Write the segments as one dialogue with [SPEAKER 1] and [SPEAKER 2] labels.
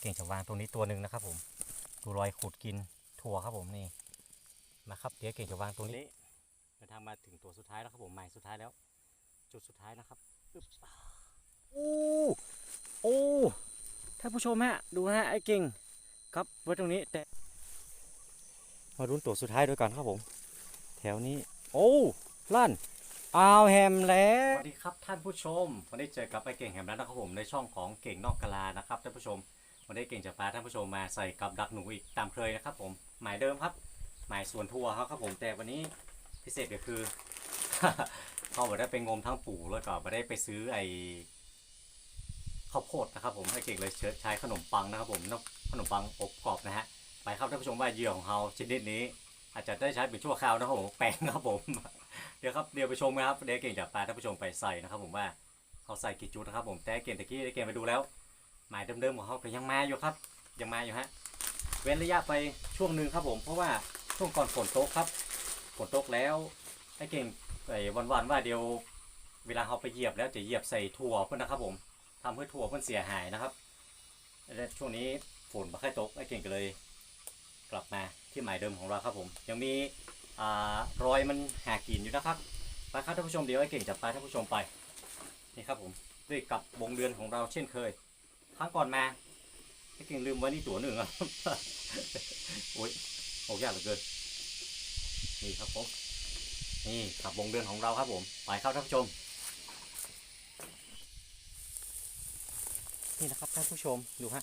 [SPEAKER 1] เก่งจะวางตรงนี้ตัวหนึ่งนะครับ ผมดูรอยขุดกินถั่วครับผมนี่นะครับเดี๋ยวเก่งจะวางตรงนี้เดินทางมาถึงตัวสุดท้ายแล้วครับผมหมายสุดท้ายแล้ว จุดสุดท้ายนะครับอึ๊บโอ้โอ้ท่านผู้ชมฮะดูฮะไอ้เก่งครับไว้ตรงนี้แต่มารุ้นตัวสุดท้ายด้วยกันครับผม แถวนี้ โอ้ลั่นอาวแฮมแล้วสวัสดีครับท่านผู้ชมวันนี้เจอกับไอ้เก่งแฮมแล้วนะครับผมในช่องของเก่งนอกกะลานะครับท่านผู้ชม วันนี้เก่งจะพาท่านผู้ชมมาใส่กับดักหนูอีกตามเคยนะครับผมหมายเดิมครับ หมายส่วนทัวร์ครับครับผมแต่วันนี้พิเศษก็คือเขาไม่ได้ไปงมทั้งปู่แล้วก็ไม่ได้ไปซื้อไอ้ข้าวโพดนะครับผมให้เก่งเลยเชิญใช้ขนมปังนะครับผมขนมปังอบกรอบนะฮะไปครับท่านผู้ชมว่าเหยื่อของเราชนิดนี้ อาจจะได้ใช้เป็นชั่วคราวนะครับผมแปลงครับผมเดี๋ยวครับเดี๋ยวไปชมกันครับเดี๋ยวเก่งจะพาท่านผู้ชมไปใส่นะครับผมว่าเขาใส่กี่จุดนะครับผมแต่เก่งตะกี้เก่งไปดูแล้ว หมายเดิมๆของเขาก็ยังมาอยู่ครับ ยังมาอยู่ฮะเว้นระยะไปช่วงหนึ่งครับผม เพราะว่าช่วงก่อนฝนตกครับฝนตกแล้วไอ้เก่งไอ้วันๆว่าเดียวเวลาเขาไปเหยียบแล้วจะเหยียบใส่ถั่วเพื่อนนะครับผมทำให้ถั่วเพื่อนเสียหายนะครับและช่วงนี้ฝนม่ค่อยตกไอ้เก่งก็เลย กลับมาที่หมายเดิมของเราครับผม ยังมีอรอยมันหากินอยู่นะครับไปครับท่านผู้ชมเดี๋ยวไอ้เก่งจะพาท่านผู้ชมไปนี่ครับผมด้วยกับวงเดือนของเราเช่นเคย ครั้งก่อนมาไอ้เก่งลืมไว้นี่ตัวหนึ่งอะโอ้ยโอ้ยากเหลือเกินนี่ครับผมนี่ขับวงเดือนของเราครับผมไปครับท่านผู้ชม นี่นะครับท่านผู้ชมดูฮะ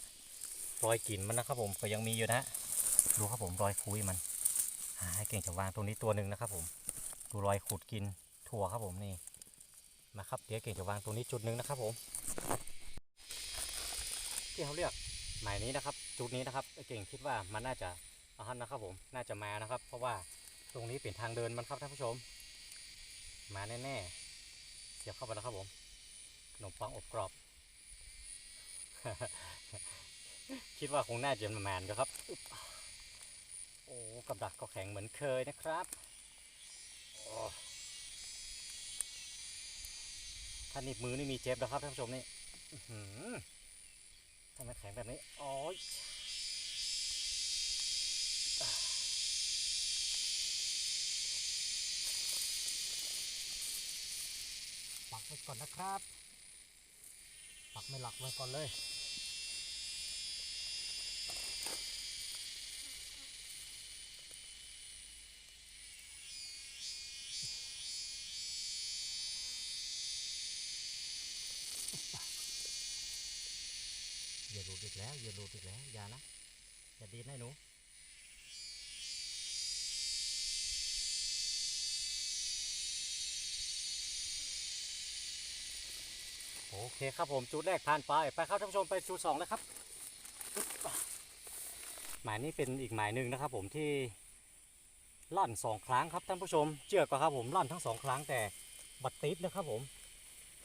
[SPEAKER 1] รอยกลิ่นมันนะครับผมก็ยังมีอยู่นะฮะดูครับผมรอยคุยมันหาให้เก่งจะวางตรงนี้ตัวหนึ่งนะครับ ผมดูรอยขุดกินถั่วครับผมนี่นะครับเดี๋ยวเก่งจะวางตรงนี้จุดหนึ่งนะครับผม ที่เขาเรียกหมายนี้นะครับ จุดนี้นะครับเก่งคิดว่ามันน่าจะอาหันนะครับผมน่าจะมานะครับ เพราะว่าตรงนี้เป็นทางเดินมันครับท่านผู้ชม มาแน่ๆเสียบเข้าไปแล้วครับผมขนมปังอบกรอบ คิดว่าคงน่าจะประมาณครับโอ้กับดักก็แข็งเหมือนเคยนะครับโอ้ถ้าหนีบมือนี่มีเจ็บนะครับท่านผู้ชมนี่อื ทำไมแข็งแบบนี้โอ้ยอ่าปักไว้ก่อนนะครับ ปักไม่หลักไว้ก่อนเลย อย่าหลุดอี กแล้วอย่าหลุดอีกแล้ว อย่านะ อย่าดีดนะหนูโอเคครับผมจุดแรกผ่านไปไปครับท่านผู้ชมไปจุดสองเลยครับ หมายนี้เป็นอีกหมายหนึ่งนะครับ ผมที่ลั่นสองครั้งครับท่านผู้ชมเจือกก็ครับผมลั่นทั้งสองครั้งแต่บัดติดนะครับผม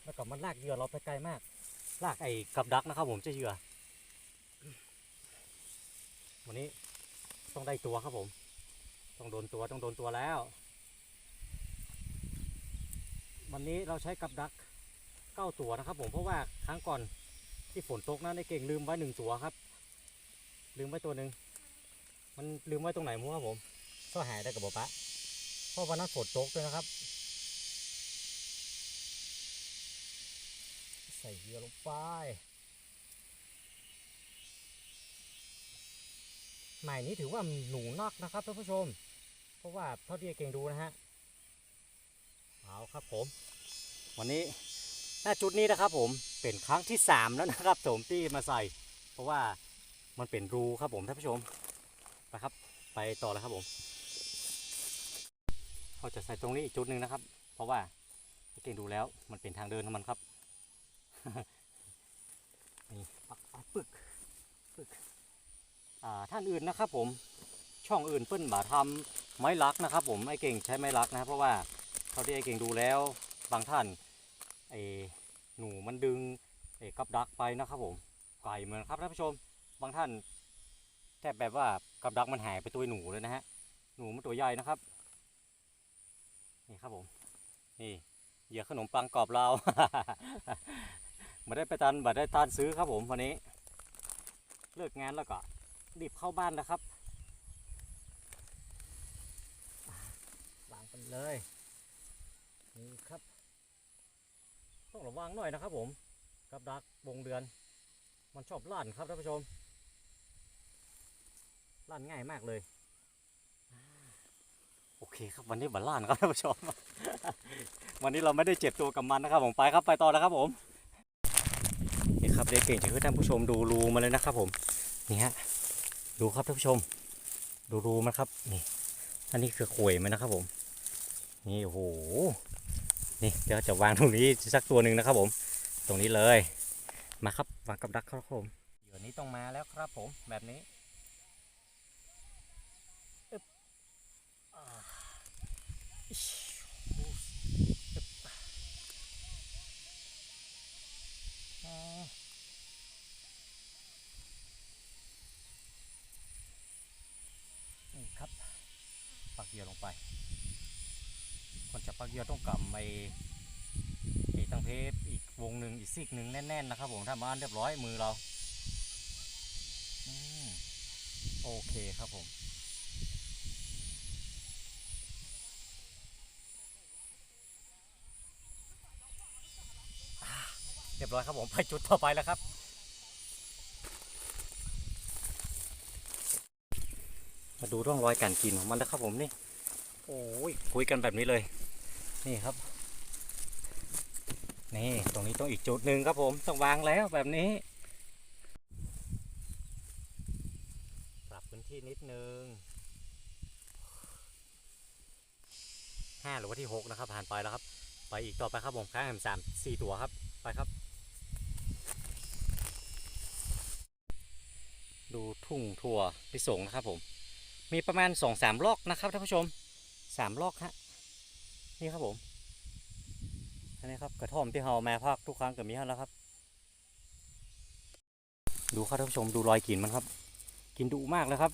[SPEAKER 1] แล้วก็มันลากเหยื่อเราไปไกลมาก ลากไอ้กับดักนะครับผมเจะเหยื่อ วันนี้ต้องได้ตัวครับผม ต้องโดนตัวต้องโดนตัวแล้ว วันนี้เราใช้กับดักเก้าตัวนะครับ ผมเพราะว่าครั้งก่อนที่ฝนตกนะในเก่งลืมไว้หนึ่งตัวครับ ลืมไว้ตัวหนึ่งมันลืมไว้ตรงไหนมั้งครับผมก็หายได้กับบ๊ปะเพราะวันนั้นฝนตกด้วยนะครับ ใส่เรือลงไป ใหมายนี้ถือว่าหนูนักนะครับท่านผู้ชม เพราะว่าเท่าที่เก่งดูนะฮะเอาครับผม วันนี้หน้าจุดนี้นะครับผมเป็นครั้งที่สามแล้วนะครับผมที่มาใส่ เพราะว่ามันเป็นรูครับผมท่านผู้ชมไปครับ ไปต่อเลยครับผมเราจะใส่ตรงนี้อีกจุดหนึ่งนะครับ เพราะว่าเก่งดูแล้วมันเป็นทางเดินของมันครับนี่ปักปักปึกปึก ท่านอื่นนะครับผมช่องอื่นเปิ้นมาทำไม้ลักนะครับ ผมไอ้เก่งใช้ไม้ลักนะครับเพราะว่าเท่าที่ไอ้เก่งดูแล้วบางท่านไอ้หนูมันดึงไอ้กับดักไปนะครับผมไก่เหมือนครับท่านผู้ชมบางท่านแทบแบบว่ากับดักมันหายไปตัวหนูเลยนะฮะหนูมันตัวใหญ่นะครับนี่ครับผมนี่เหยื่อขนมปังกรอบเราไมาได้ไปตันบัดได้ตานซื้อครับผมวันนี้ เลิกงานแล้วก็ รีบเข้าบ้านนะครับอ่าวางไปเลยนี่ครับ ต้องระวังหน่อยนะครับผมกับดักวงเดือน มันชอบลั่นครับท่านผู้ชมลั่นง่ายมากเลยอ่าโอเคครับวันนี้บัลล่านครับท่านผู้ชม วันนี้เราไม่ได้เจ็บตัวกับมันนะครับผมไปครับไปต่อแล้วครับผมนี่ครับเด็กเก่งจะให้ท่านผู้ชมดูรูมาเลยนะครับผมนี่ฮะ ดูครับท่านผู้ชม ดูรูมันครับนี่อันนี้คือข่วยมันนะครับ ผม นี่โอ้โหนี่เดี๋ยวจะวางตรงนี้สักตัวหนึ่งนะครับ ผม ตรงนี้เลย มาครับวางกับดักครับผมเหยื่อนี้ต้องมาแล้วครับ ผมแบบนี้อึ๊บอ่าอิ๊ชอู้อึ๊บอ่านี่ครับปัก เหยื่อลงไปก่อนจะปักเหยื่อต้องกำไอ้ไอ้ตั้งเพปอีกวงหนึ่งอีกซีกหนึ่งแน่นๆนะครับผมถ้ามาเรียบร้อยมือเราโอเคครับผมเรียบร้อยครับผมไปจุดต่อไปแล้วครับ มาดูร่องรอยการกินของมันนะครับผมนี่โอ้ยคุยกันแบบนี้เลย นี่ครับ นี่ตรงนี้ต้องอีกจุดหนึ่งครับผมต้องวางแล้วแบบนี้ปรับพื้นที่นิดนึงห้าหรือว่าที่หกนะครับผ่านไปแล้วครับ ไปอีกต่อไปครับผมค้างแหมสามสี่ตัวครับไปครับ ดูทุ่งทั่วพิสงนะครับผม มีประมาณสองสามลอกนะครับท่านผู้ชมสามลอกฮะนี่ครับผมอันนี้ครับกระท่อมที่เรามาพักทุกครั้งกับมีฮะแล้วครับ ดูครับท่านผู้ชมดูรอยกลิ่นมันครับ กินดุมากเลยครับ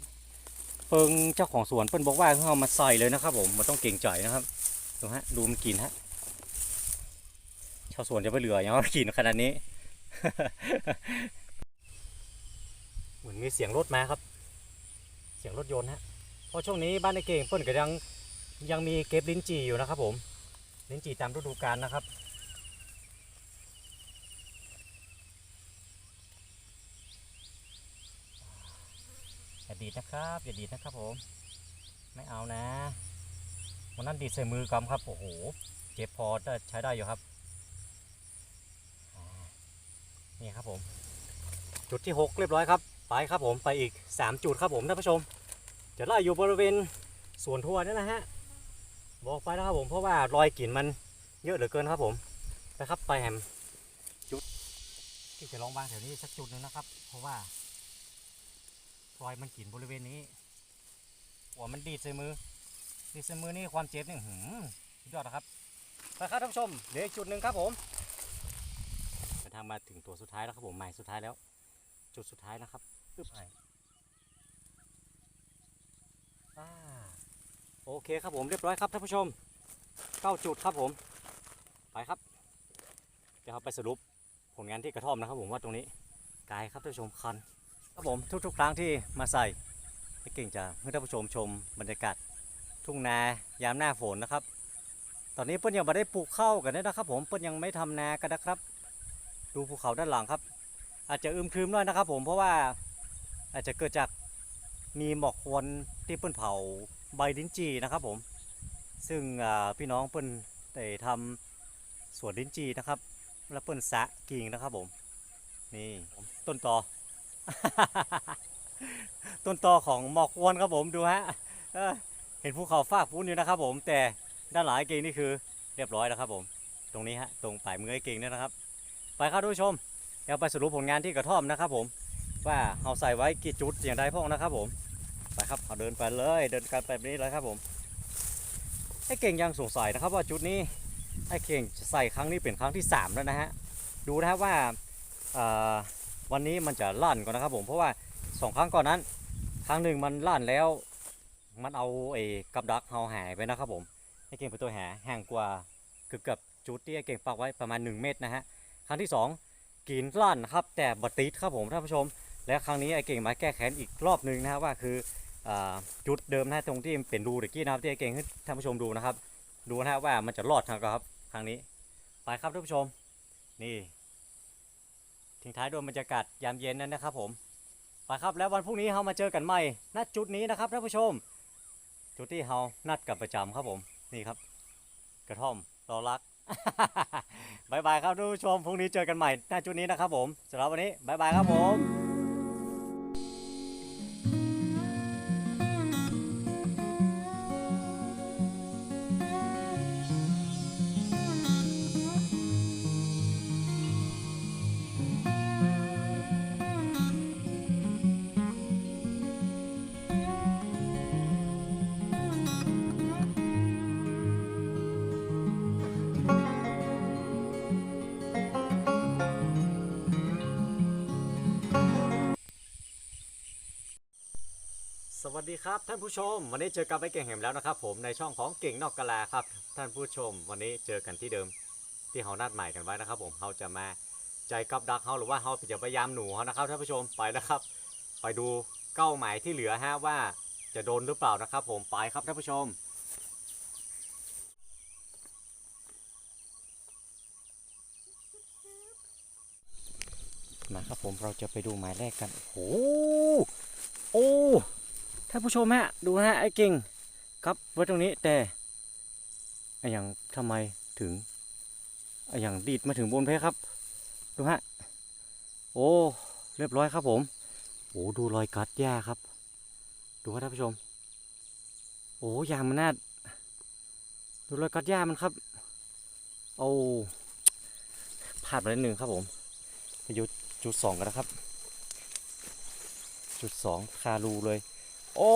[SPEAKER 1] เปิงเจ้าของสวนเปิ้นบอกว่าให้เอามาใส่เลยนะครับ ผมมันต้องเก่งใจนะครับดูฮะดูมันกินฮะชาวสวนจะไม่เหลือย่างว่ากินขนาดนี้ เหมือนมีเสียงรถมาครับ สียงรถยนต์ฮะเพราะช่วงนี้บ้านในเก่งเปิ้นก็ยังยังมีเก็บลิ้นจี่อยู่นะครับผมลิ้นจี่ตามฤดูกาลนะครับอย่าดีดนะครับอย่าดีดนะครับผม ไม่เอานะวันนั้นดีดใส่มือกำครับโอ้โหเจ็บพอได้ใช้ได้อยู่ครับนี่ครับผม จุดที่ 6 เรียบร้อยครับ ไปครับผมไปอีก 3 จุดครับผมท่านผู้ชม จะไล่อยู่บริเวณสวนทั่วนี่นะฮะบอกไปนะครับผมเพราะว่ารอยกลิ่นมันเยอะเหลือเกินครับผมไปครับไปแฮมจุด ที่จะลองวางแถวนี้สักจุดหนึ่งนะครับ เพราะว่ารอยมันกลิ่นบริเวณนี้หัวมันดีดใส่มือดีดใส่มือนี่ความเจ็บนี่หืมยอดนะครับไปครับท่านผู้ชมเดี๋ยวจุดหนึ่งครับผมเดินทางมาถึงตัวสุดท้ายแล้วครับผมใหม่สุดท้ายแล้ว จุดสุดท้ายนะครับปึ๊บ โอเคครับผมเรียบร้อยครับท่านผู้ชมเก้าจุดครับผมไปครับ เดี๋ยวเราไปสรุปผลงานที่กระท่อมนะครับผมว่าตรงนี้ไกลครับท่านผู้ชมคันครับผมทุกๆ ครั้งที่มาใส่ให้เก่งจะให้ท่านผู้ชมชมบรรยากาศทุ่งนายามหน้าฝนนะครับ ตอนนี้เปิ้นยังไม่ได้ปลูกข้าวกันนะครับผมเปิ้นยังไม่ทำนากันนะครับ ดูภูเขาด้านหลังครับ อาจจะอึมครึมหน่อยนะครับผมเพราะว่าอาจจะเกิดจาก มีหมอกควันที่เปิ้นเผาใบลิ้นจี่นะครับผม ซึ่งพี่น้องเปิ้นได้ทำสวนลิ้นจี่นะครับ แล้วเปิ้นสะกิ่งนะครับผม นี่ต้นตอ ต้นตอของหมอกควนครับผมดูฮะเห็นภูเขาฟากฟุ้นอยู่นะครับผม แต่ด้านหลังไอ้เก่งนี่คือเรียบร้อยแล้วครับผม ตรงนี้ฮะตรงปลายมือไอ้เก่งนี่นะครับ ไปครับทุกผู้ชมเดี๋ยวไปสรุปผลงานที่กระท่อมนะครับผมว่าเราใส่ไว้กี่จุดอย่างใดพ้องนะครับผม ไปครับเอาเดินไปเลยเดินกันแบบนี้เลยครับผมไอ้เก่งยังสงสัยนะครับว่าจุดนี้ไอ้เก่งใส่ครั้งนี้เป็นครั้งที่สามแล้วนะฮะดูนะครับว่าวันนี้มันจะลั่นก่อนนะครับผมเพราะว่าสองครั้งก่อนนั้น ครั้งหนึ่งมันลั่นแล้วมันเอาไอ้กับดักเฮาหายไปนะครับผมไอ้เก่งเป็นตัวหาห่างกว่าเกือบกับจุดที่ไอ้เก่งปักไว้ประมาณ 1 เมตรนะฮะครั้งที่ 2กินลั่นนครับแต่บัติดครับผมท่านผู้ชม และครั้งนี้ไอ้เก่งมาแก้แค้นอีกรอบหนึ่งนะครับว่าคือ จุดเดิมนะตรงที่เป็นรูตะกี้นะครับที่เก่งให้ท่านผู้ชมดูนะครับ ดูนะว่ามันจะรอดทางครับครั้งนี้ไปครับท่านผู้ชม นี่ทิ้งท้ายด้วยบรรยากาศยามเย็นนั้นนะครับ ผมไปครับแล้ววันพรุ่งนี้เรามาเจอกันใหม่ณจุดนี้นะครับท่านผู้ชม จุดที่เรานัดกันประจำครับผมนี่ครับ กระท่อมรอรักบายบายครับท่านผู้ชมพรุ่งนี้เจอกันใหม่ณจุดนี้นะครับ ผมสำหรับวันนี้บายบายครับผม วัสดีครับท่านผู้ชม วันนี้เจอกับไอ้เก่งแหมแล้วนะครับ ผมในช่องของเก่งนอกกะลาครับ ท่านผู้ชม วันนี้เจอกันที่เดิมที่เขานัดหมายกันไว้นะครับ ผมเขาจะมาใจกับดักเขาหรือว่าเขาจะพยายามหนูเขานะครับท่านผู้ชมไปนะครับ ไปดูเก้าหมายที่เหลือฮะว่าจะโดนหรือเปล่านะครับ ผมไปครับท่านผู้ชมมาครับผมเราจะไปดูหมายแรกกันโอ้โหโอ้ ท่านผู้ชมฮะดูฮะไอ้เก่งครับไว้ตรงนี้แต่ไอ้อย่างทำไมถึงไอ้อย่างดีดมาถึงบนเพครับ ดูฮะโอ้เรียบร้อยครับผมโอ้ดูรอยกัดหญ้าครับ ดูครับท่านผู้ชม โอ้ยางมันน่าดูรอยกัดหญ้ามันครับโอ้พลาดไปนิดนึงครับผมไปยู่จุดสองกันนะครับ จุดสองคารูเลย โอ้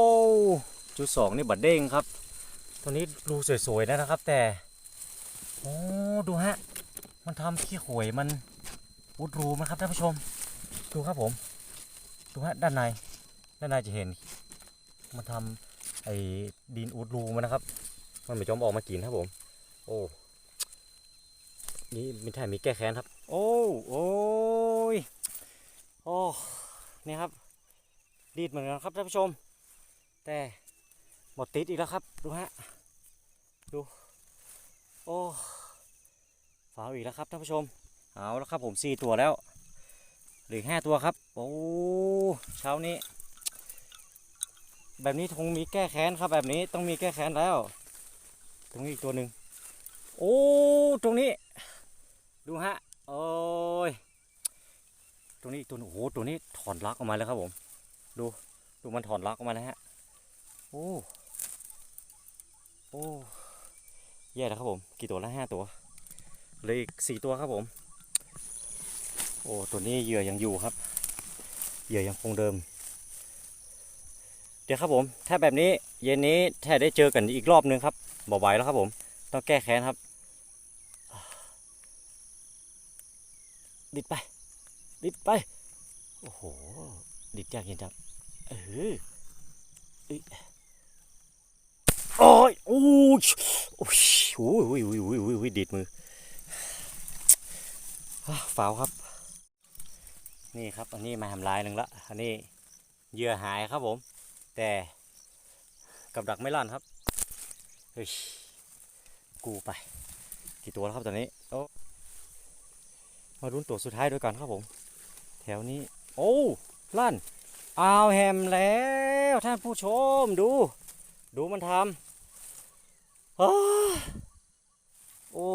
[SPEAKER 1] จุดสองนี่บัดเด้งครับ ตัวนี้รูสวยๆนะครับ แต่ โอ้ดูฮะ มันทำขี้หวยมันอุดรูมันครับท่านผู้ชม ดูครับผม ดูฮะด้านใน ด้านในจะเห็น มันทำไอ้ดินอุดรูมันนะครับ มันไม่จอมออกมากินครับผม โอ้ นี่ไมีท่มีแก้แค้นครับ โอ้โอ้ยโอ้นี่ครับ ดีดเหมือนกันครับท่านผู้ชม แต่หมดติดอีกแล้วครับ ดูฮะ ดู โอ้ฝาวอีกแล้วครับท่านผู้ชม เอาแล้วครับผมสี่ตัวแล้วหลือห้าตัวครับ โอ้เช้านี้ แบบนี้คงมีแก้แค้นครับแบบนี้ต้องมีแก้แค้นแล้ว ตรงนี้อีกตัวหนึ่งโอ้ตรงนี้ ดูฮะโอ้ยตรงนี้อีกตัวหนึงโอ้โหตัวนี้ถอนลักออกมาแล้วครับผม ดูดูมันถอนลักออกมาแล้วฮะ โอ้โอ้แย่แล้วครับผม กี่ตัวแล้วห้าตัวเหลืออีกสี่ตัวครับผม โอ้ตัวนี้เหยื่อยังอยู่ครับ เหยื่อยังคงเดิม เดี๋ยวครับผม ถ้าแบบนี้เย็นนี้ถ้ได้เจอกันอีกรอบนึงครับบ่ไหวแล้วครับผม ต้องแก้แค้นครับ ดิดไป ดิดไป โอ้โห ดิดยากเย็นจังเออเอ้ย โอ้ยโอ้ยโอ้ยโอ้ยโอ้ยโอ้ยโอ้ยดีดมือฝาวครับ นี่ครับ อันนี้มาทำลายหนึ่งละ อันนี้เหยื่อหายครับผม แต่กับดักไม่ลั่นครับ เฮ้ย กูไป กี่ตัวแล้วครับตอนนี้ โอ้มารุ้นตัวสุดท้ายด้วยกันครับผม แถวนี้ โอ้ ลั่น เอาแฮมแล้วท่านผู้ชมดู ดูมันทำ โอ้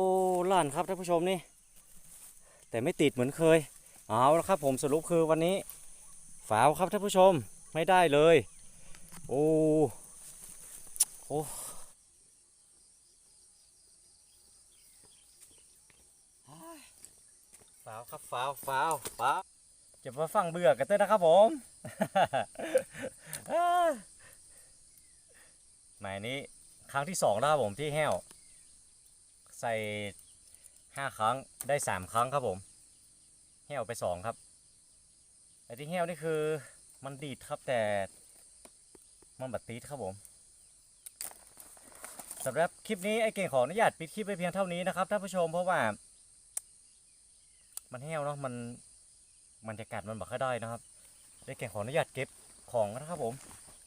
[SPEAKER 1] ลั่นครับท่านผู้ชมนี่ แต่ไม่ติดเหมือนเคย เอาละครับผมสรุปคือวันนี้ฝาวครับท่านผู้ชมไม่ได้เลย โอ้โอ้ฝาวครับฝาวฝาวฝาวเก็บมาฟังเบื่อกันเต้นะครับผมหมายนี้ รั้งที่สองแล้วครับผมที่แห้ว ใส่ห้าครั้งได้สามครั้งครับผม แห้วไปสองครับไอ้ที่แห้วนี่คือมันดีดครับแต่มันบัดตีดครับผมสำหรับคลิปนี้ไอ้เก่งขออนุญาตปิดคลิปไปเพียงเท่านี้นะครับท่านผู้ชมเพราะว่า มันแห้วเนาะมันบรรยากาศมันบอกค่อยได้นะครับได้เก่งขออนุญาตเก็บของนะครับผม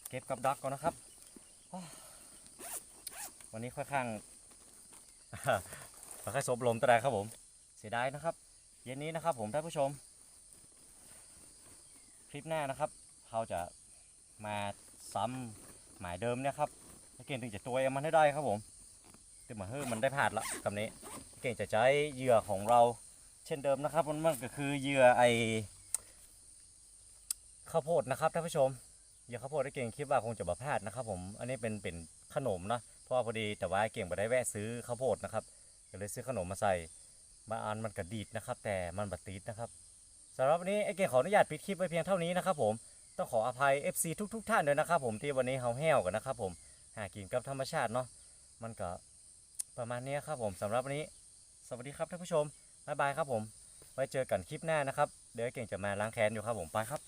[SPEAKER 1] เก็บกับดักก่อนนะครับ วันนี้ค่อนข้างค่อนข้างซบลมตะไดครับผม เสียดายนะครับ เย็นนี้นะครับผมท่านผู้ชม คลิปหน้านะครับเราจะมาซ้ำหมายเดิมเนี่ยครับเก่งถึงจะตัวเองมันให้ได้ครับผมถึงมาเฮ้ยมันได้พลาดละคำนี้ เก่งจะใช้เหยื่อของเราเช่นเดิมนะครับมันมันก็คือเหยื่อไอข้าวโพดนะครับท่านผู้ชมเหยื่อข้าวโพดที่เก่งคิดว่าคงจะบ่พลาดนะครับผม อันนี้เป็นเป็นขนมนะ เพราะว่าพอดีแต่ว่าเก่งไปได้แวะซื้อข้าวโพดนะครับก็เลยซื้อขนมมาใส่บางอันมันกระดีดนะครับ แต่มันบัดติดนะครับสำหรับวันนี้ไอ้เก่งขออนุญาตปิดคลิปไว้เพียงเท่านี้นะครับ ผมต้องขออภัย FC ทุกๆท่านด้วยนะครับ ผมที่วันนี้เฮาแห้วกันนะครับ ผมหากินกับธรรมชาติเนาะมันก็ประมาณนี้ครับ ผมสำหรับวันนี้ สวัสดีครับท่านผู้ชมบ๊ายบายครับผม ไว้เจอกันคลิปหน้านะครับ เดี๋ยวเก่งจะมาล้างแค้นอยู่ครับผมไปครับ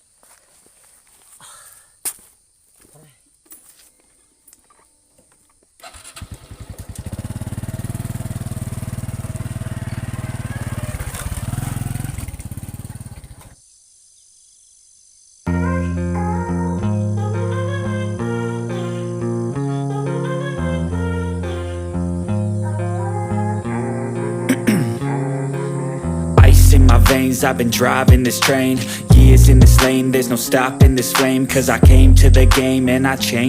[SPEAKER 2] veins, I've been driving this train. Years in this lane, there's no stopping this flame Cause I came to the game and I changed